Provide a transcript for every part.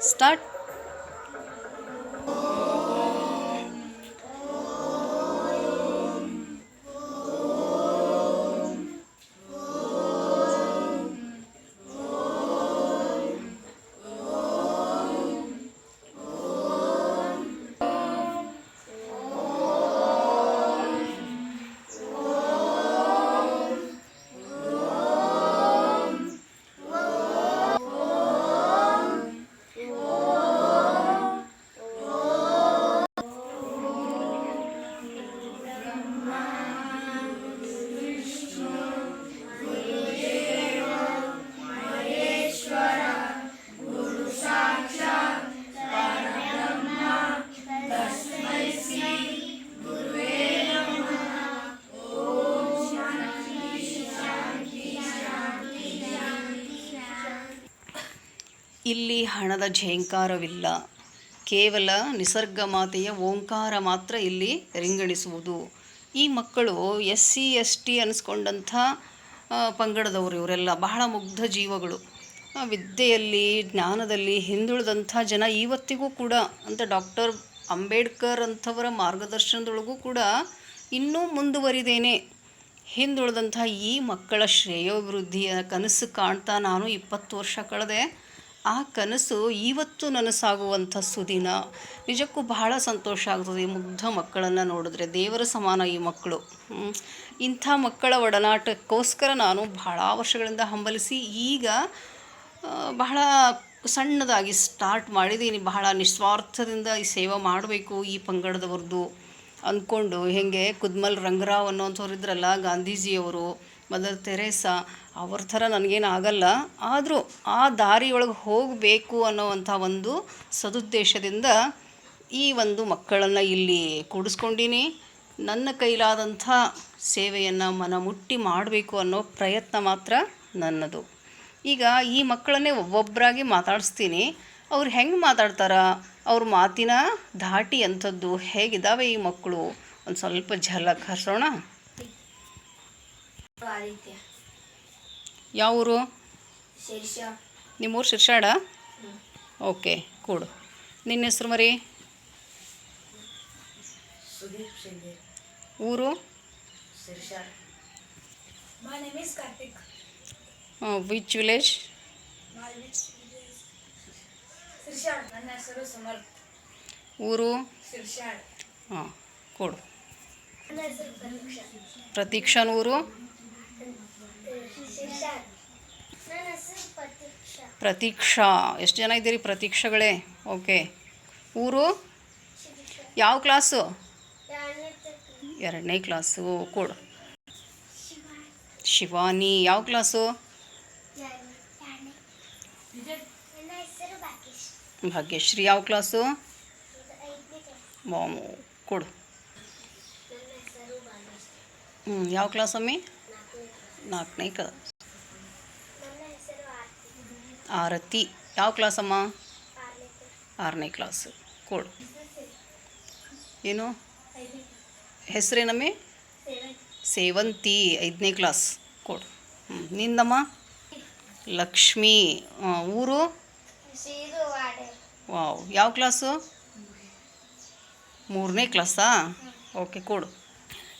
Start ಇಲ್ಲಿ ಹಣದ ಝೇಂಕಾರವಿಲ್ಲ. ಕೇವಲ ನಿಸರ್ಗ ಮಾತೆಯ ಓಂಕಾರ ಮಾತ್ರ ಇಲ್ಲಿ ರಿಂಗಣಿಸುವುದು. ಈ ಮಕ್ಕಳು ಎಸ್ ಸಿ ಎಸ್ ಟಿ ಅನಿಸ್ಕೊಂಡಂಥ ಪಂಗಡದವರು ಇವರೆಲ್ಲ. ಬಹಳ ಮುಗ್ಧ ಜೀವಗಳು. ವಿದ್ಯೆಯಲ್ಲಿ, ಜ್ಞಾನದಲ್ಲಿ ಹಿಂದುಳಿದಂಥ ಜನ ಇವತ್ತಿಗೂ ಕೂಡ, ಅಂತ ಡಾಕ್ಟರ್ ಅಂಬೇಡ್ಕರ್ ಅಂಥವರ ಮಾರ್ಗದರ್ಶನದೊಳಗೂ ಕೂಡ ಇನ್ನೂ ಮುಂದುವರಿದೇನೆ. ಹಿಂದುಳಿದಂಥ ಈ ಮಕ್ಕಳ ಶ್ರೇಯೋಭಿವೃದ್ಧಿಯ ಕನಸು ಕಾಣ್ತಾ ನಾನು ಇಪ್ಪತ್ತು ವರ್ಷ ಕಳೆದೆ. ಆ ಕನಸು ಇವತ್ತು ನನಸಾಗುವಂಥ ಸುದಿನ. ನಿಜಕ್ಕೂ ಬಹಳ ಸಂತೋಷ ಆಗ್ತದೆ ಈ ಮುಗ್ಧ ಮಕ್ಕಳನ್ನು ನೋಡಿದ್ರೆ. ದೇವರ ಸಮಾನ ಈ ಮಕ್ಕಳು. ಇಂಥ ಮಕ್ಕಳ ಒಡನಾಟಕ್ಕೋಸ್ಕರ ನಾನು ಬಹಳ ವರ್ಷಗಳಿಂದ ಹಂಬಲಿಸಿ ಈಗ ಬಹಳ ಸಣ್ಣದಾಗಿ ಸ್ಟಾರ್ಟ್ ಮಾಡಿದ್ದೀನಿ ಬಹಳ ನಿಸ್ವಾರ್ಥದಿಂದ ಈ ಸೇವೆ ಮಾಡಬೇಕು ಈ ಪಂಗಡದವ್ರದ್ದು ಅಂದ್ಕೊಂಡು ಹೇಗೆ ಕುದ್ಮಲ್ ರಂಗರಾವ್ ಅನ್ನೋಂಥವ್ರು ಇದ್ರಲ್ಲ ಗಾಂಧೀಜಿಯವರು ಮದರ್ ತೆರೇಸಾ ಅವ್ರ ಥರ ನನಗೇನು ಆಗಲ್ಲ. ಆದರೂ ಆ ದಾರಿಯೊಳಗೆ ಹೋಗಬೇಕು ಅನ್ನೋವಂಥ ಒಂದು ಸದುದ್ದೇಶದಿಂದ ಈ ಒಂದು ಮಕ್ಕಳನ್ನು ಇಲ್ಲಿ ಕೂಡಿಸ್ಕೊಂಡಿನಿ. ನನ್ನ ಕೈಲಾದಂಥ ಸೇವೆಯನ್ನು ಮನಮುಟ್ಟಿ ಮಾಡಬೇಕು ಅನ್ನೋ ಪ್ರಯತ್ನ ಮಾತ್ರ ನನ್ನದು. ಈಗ ಈ ಮಕ್ಕಳನ್ನೇ ಒಬ್ಬೊಬ್ಬರಾಗಿ ಮಾತಾಡಿಸ್ತೀನಿ. ಅವ್ರು ಹೆಂಗೆ ಮಾತಾಡ್ತಾರ? ಅವ್ರ ಮಾತಿನ ಧಾಟಿ ಅಂಥದ್ದು ಹೇಗಿದ್ದಾವೆ ಈ ಮಕ್ಕಳು? ಒಂದು ಸ್ವಲ್ಪ ಝಲಕ್ ಹರಿಸೋಣ? ಆದಿತ್ಯ. ಯಾವ ಊರು? ಶೀರ್ಷ. ನಿಮ್ಮೂರು ಶಿರ್ಷಾಡ? ಓಕೆ ಕೂಡು. ನಿನ್ನ ಹೆಸ್ರು ಮರಿ? ಊರು? ವಿಚ್ ವಿಲೇಜ್ ಮೈ ವಿಚ್ ಶೀರ್ಷ. ನನ್ನ ಹೆಸರು ಸಮರ್ಥ್ ಊರು? ಶೀರ್ಷ. ಹಾಂ ಕೊಡು. ಪ್ರತೀಕ್ಷಾನ ಊರು? ಪ್ರತೀಕ್ಷಾ. ಎಷ್ಟು ಜನ ಇದ್ದೀರಿ? ಪ್ರತೀಕ್ಷಗಳೇ. ಓಕೆ. ಊರು? ಯಾವ ಕ್ಲಾಸು? ಎರಡನೇ ಕ್ಲಾಸು. ಕೊಡು. ಶಿವಾನಿ. ಯಾವ ಕ್ಲಾಸು? ಭಾಗ್ಯಶ್ರೀ. ಯಾವ ಕ್ಲಾಸು? ವಾಮು ಕೊಡು. ಹ್ಞೂ ಯಾವ ಕ್ಲಾಸ್ ಅಮ್ಮಿ? ನಾಲ್ಕನೇ ಕ್ಲಾಸ್ ಆರ್ತಿ. ಯಾವ ಕ್ಲಾಸ್ ಅಮ್ಮ? ಆರನೇ ಕ್ಲಾಸ್. ಕೊಡು ಏನು? ಹೆಸರೇನಮ್ಮೆ? ಸೇವಂತಿ. ಐದನೇ ಕ್ಲಾಸ್. ಕೊಡು ಹ್ಞೂ ನಿಂದಮ್ಮ? ಲಕ್ಷ್ಮಿ. ಊರು? ವಾವ್. ಯಾವ ಕ್ಲಾಸು? ಮೂರನೇ ಕ್ಲಾಸಾ? ಓಕೆ ಕೊಡು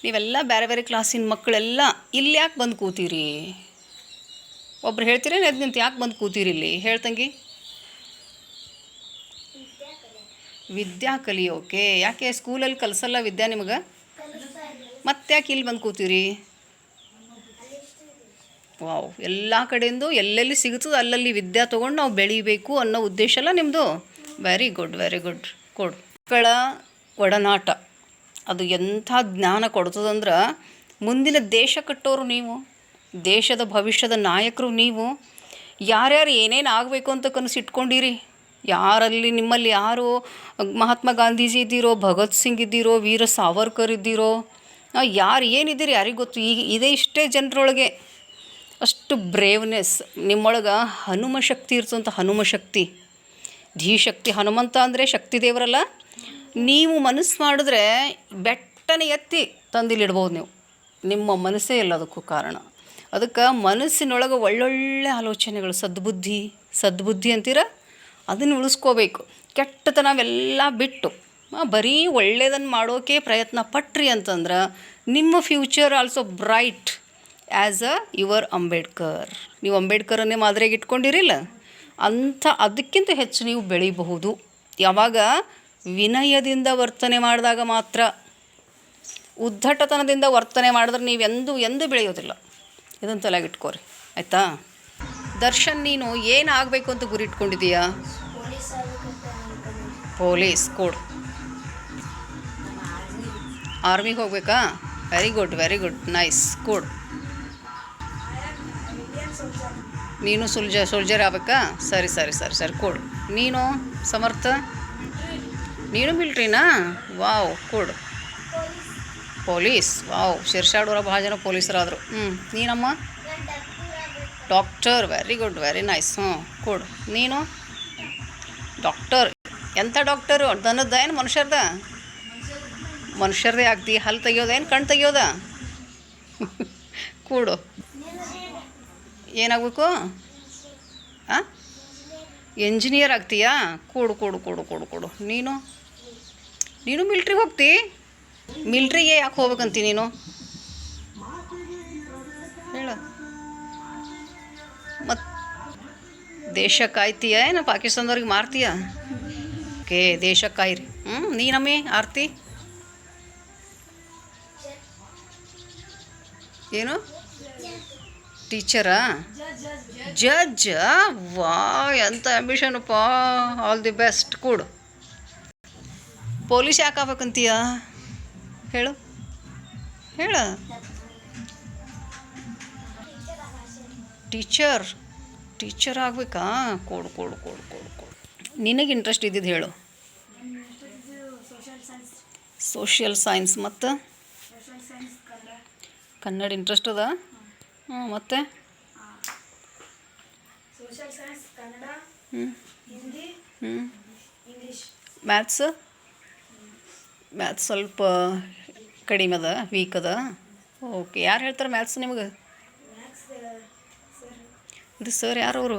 ನೀವೆಲ್ಲ ಬೇರೆ ಬೇರೆ ಕ್ಲಾಸಿನ ಮಕ್ಕಳೆಲ್ಲ ಇಲ್ಲಿ ಯಾಕೆ ಬಂದು ಕೂತೀರಿ? ಒಬ್ರು ಹೇಳ್ತೀರೇನು ಎದ್ದು ನಿಂತು ಯಾಕೆ ಬಂದು ಕೂತೀರಿ ಇಲ್ಲಿ? ಹೇಳ್ತಂಗಿ ವಿದ್ಯಾ ಕಲಿಯೋಕೆ ಯಾಕೆ ಸ್ಕೂಲಲ್ಲಿ ಕಲಿಸಲ್ಲ ವಿದ್ಯಾ ನಿಮಗೆ? ಮತ್ತೆ ಯಾಕೆ ಇಲ್ಲಿ ಬಂದು ಕೂತೀರಿ? ವಾವ್. ಎಲ್ಲ ಕಡೆಯಿಂದ ಎಲ್ಲೆಲ್ಲಿ ಸಿಗುತ್ತದೆ ಅಲ್ಲಲ್ಲಿ ವಿದ್ಯೆ ತೊಗೊಂಡು ನಾವು ಬೆಳಿಬೇಕು ಅನ್ನೋ ಉದ್ದೇಶ ಅಲ್ಲ ನಿಮ್ಮದು ವೆರಿ ಗುಡ್ ವೆರಿ ಗುಡ್ ಕೊಡು. ಮಕ್ಕಳ ಒಡನಾಟ. ಅದು ಎಂಥ ಜ್ಞಾನ ಕೊಡ್ತದಂದ್ರೆ ಮುಂದಿನ ದೇಶ ಕಟ್ಟೋರು ನೀವು, ದೇಶದ ಭವಿಷ್ಯದ ನಾಯಕರು ನೀವು, ಯಾರ್ಯಾರು ಏನೇನು ಆಗಬೇಕು ಅಂತ ಕನಸು ಇಟ್ಕೊಂಡಿರಿ? ಯಾರಲ್ಲಿ ನಿಮ್ಮಲ್ಲಿ ಯಾರು ಮಹಾತ್ಮ ಗಾಂಧೀಜಿ ಇದ್ದೀರೋ, ಭಗತ್ ಸಿಂಗ್ ಇದ್ದೀರೋ, ವೀರ ಸಾವರ್ಕರ್ ಇದ್ದೀರೋ ಯಾರು ಏನಿದ್ದೀರಿ ಯಾರಿಗೆ ಗೊತ್ತು? ಈಗ ಇದೇ ಇಷ್ಟೇ ಜನರೊಳಗೆ ಅಷ್ಟು ಬ್ರೇವ್ನೆಸ್, ನಿಮ್ಮೊಳಗೆ ಹನುಮ ಶಕ್ತಿ ಇರ್ತಂಥ ಹನುಮ ಶಕ್ತಿ. ಧೀಶಕ್ತಿ ಹನುಮಂತ ಅಂದರೆ ಶಕ್ತಿ ದೇವರಲ್ಲ ನೀವು ಮನಸ್ಸು ಮಾಡಿದ್ರೆ ಬೆಟ್ಟನೆ ಎತ್ತಿ ತಂದಿಲ್ಲಿಡ್ಬೋದು ನೀವು. ನಿಮ್ಮ ಮನಸ್ಸೇ ಇಲ್ಲ ಅದಕ್ಕೂ ಕಾರಣ. ಅದಕ್ಕೆ ಮನಸ್ಸಿನೊಳಗೆ ಒಳ್ಳೊಳ್ಳೆ ಆಲೋಚನೆಗಳು, ಸದ್ಬುದ್ಧಿ ಸದ್ಬುದ್ಧಿ ಅಂತೀರ? ಅದನ್ನು ಉಳಿಸ್ಕೋಬೇಕು. ಕೆಟ್ಟತನವೆಲ್ಲ ಬಿಟ್ಟು ಬರೀ ಒಳ್ಳೆಯದನ್ನು ಮಾಡೋಕೆ ಪ್ರಯತ್ನ ಪಟ್ರಿ ಅಂತಂದ್ರೆ ನಿಮ್ಮ future also bright as a your Ambedkar. ನೀವು ಅಂಬೇಡ್ಕರನ್ನೇ ಮಾದರಿಯಾಗಿ ಇಟ್ಕೊಂಡಿರಿಲ್ಲ. ಅಂಥ ಅದಕ್ಕಿಂತ ಹೆಚ್ಚು ನೀವು ಬೆಳಿಬಹುದು. ಯಾವಾಗ ವಿನಯದಿಂದ ವರ್ತನೆ ಮಾಡಿದಾಗ ಮಾತ್ರ ಉದ್ದಟತನದಿಂದ ವರ್ತನೆ ಮಾಡಿದ್ರೆ ನೀವು ಎಂದೂ ಎಂದೂ ಬೆಳೆಯೋದಿಲ್ಲ. ಇದನ್ನು ತಲೆಗಿಟ್ಕೋರಿ. ಆಯಿತಾ? ದರ್ಶನ್, ನೀನು ಏನು ಆಗಬೇಕು ಅಂತ ಗುರಿ ಇಟ್ಕೊಂಡಿದ್ದೀಯಾ? ಪೊಲೀಸ್, ಕೊಡು. ಆರ್ಮಿಗೆ ಹೋಗ್ಬೇಕಾ? Very good very good nice code. ನೀನು ಸುಲ್ಜ, ಸೋಲ್ಜರ್ ಆಗಬೇಕಾ? ಸರಿ ಸರಿ ಸರಿ ಸರಿ, ಕೊಡು. ನೀನು ಸಮರ್ಥ? ನೀನು ಮಿಲ್ಟ್ರಿನಾ? ವಾವ್ ಕೊಡು ಪೊಲೀಸ್, ವಾವ್. ಶಿರ್ಷಾಡೂರ ಭಾಳ ಜನ ಪೊಲೀಸರಾದರು. ಹ್ಞೂ ನೀನಮ್ಮ? Doctor, very good, very nice. ಹ್ಞೂ ಕೊಡು ನೀನು? ಡಾಕ್ಟರ್. ಎಂಥ ಡಾಕ್ಟರು? ದನದ ಏನು, ಮನುಷ್ಯರ್ದ? ಮನುಷ್ಯರದೇ ಆಗ್ತಿ. ಹಲ್ಲು ತೆಗಿಯೋದ ಏನು ಕಣ್ಣು ತೆಗಿಯೋದ? ಕೂಡು. ಏನಾಗಬೇಕು? ಹಾಂ ಎಂಜಿನಿಯರ್ ಆಗ್ತೀಯಾ? ಕೂಡು ಕೂಡು ಕೂಡು ಕೂಡು ಕೂಡು. ನೀನು? ನೀನು ಮಿಲ್ಟ್ರಿಗೆ ಹೋಗ್ತಿ? ಮಿಲ್ಟ್ರಿಗೆ ಯಾಕೆ ಹೋಗ್ಬೇಕಂತಿ ನೀನು? ಹೇಳು. ಮತ್ತು ದೇಶ ಕಾಯ್ತೀಯ? ಏನು ಪಾಕಿಸ್ತಾನದವ್ರಿಗೆ ಮಾರ್ತೀಯ? ಓಕೆ ದೇಶ ಕಾಯ್ರಿ. ಹ್ಞೂ ನೀನಮ್ಮಿ ಆರ್ತಿ? ಏನು? ಟೀಚರಾ? ಜಜ್ಜ ವಾ ಎಂಥ ಆಂಬಿಷನಪ್ಪ ಆಲ್ ದಿ ಬೆಸ್ಟ್ ಕೂಡು. ಪೊಲೀಸ್ ಯಾಕೆ ಆಗ್ಬೇಕಂತೀಯ? ಹೇಳು. ಹೇಳು. ಟೀಚರ್ ಟೀಚರ್ ಆಗಬೇಕಾ? ಕೊಡು ಕೊಡು ಕೊಡು ಕೊಡು ಕೊಡು. ನಿನಗೆ ಇಂಟ್ರೆಸ್ಟ್ ಇದ್ದಿದ್ದು ಹೇಳು. ಸೋಷಿಯಲ್ ಸೈನ್ಸ್ ಮತ್ತು? ಕನ್ನಡ ಇಂಟ್ರೆಸ್ಟ್ ಅದ? ಹ್ಞೂ ಮತ್ತೆ? ಹ್ಞೂ ಹ್ಞೂ ಮ್ಯಾಥ್ಸ್ ಮ್ಯಾಥ್ಸ್ ಸ್ವಲ್ಪ ಕಡಿಮೆ ಅದ ವೀಕ್ ಅದ. ಓಕೆ ಯಾರು ಹೇಳ್ತಾರೆ ಮ್ಯಾಥ್ಸ್ ನಿಮಗೆ? ಇದು ಸರ್ ಯಾರು ಅವರು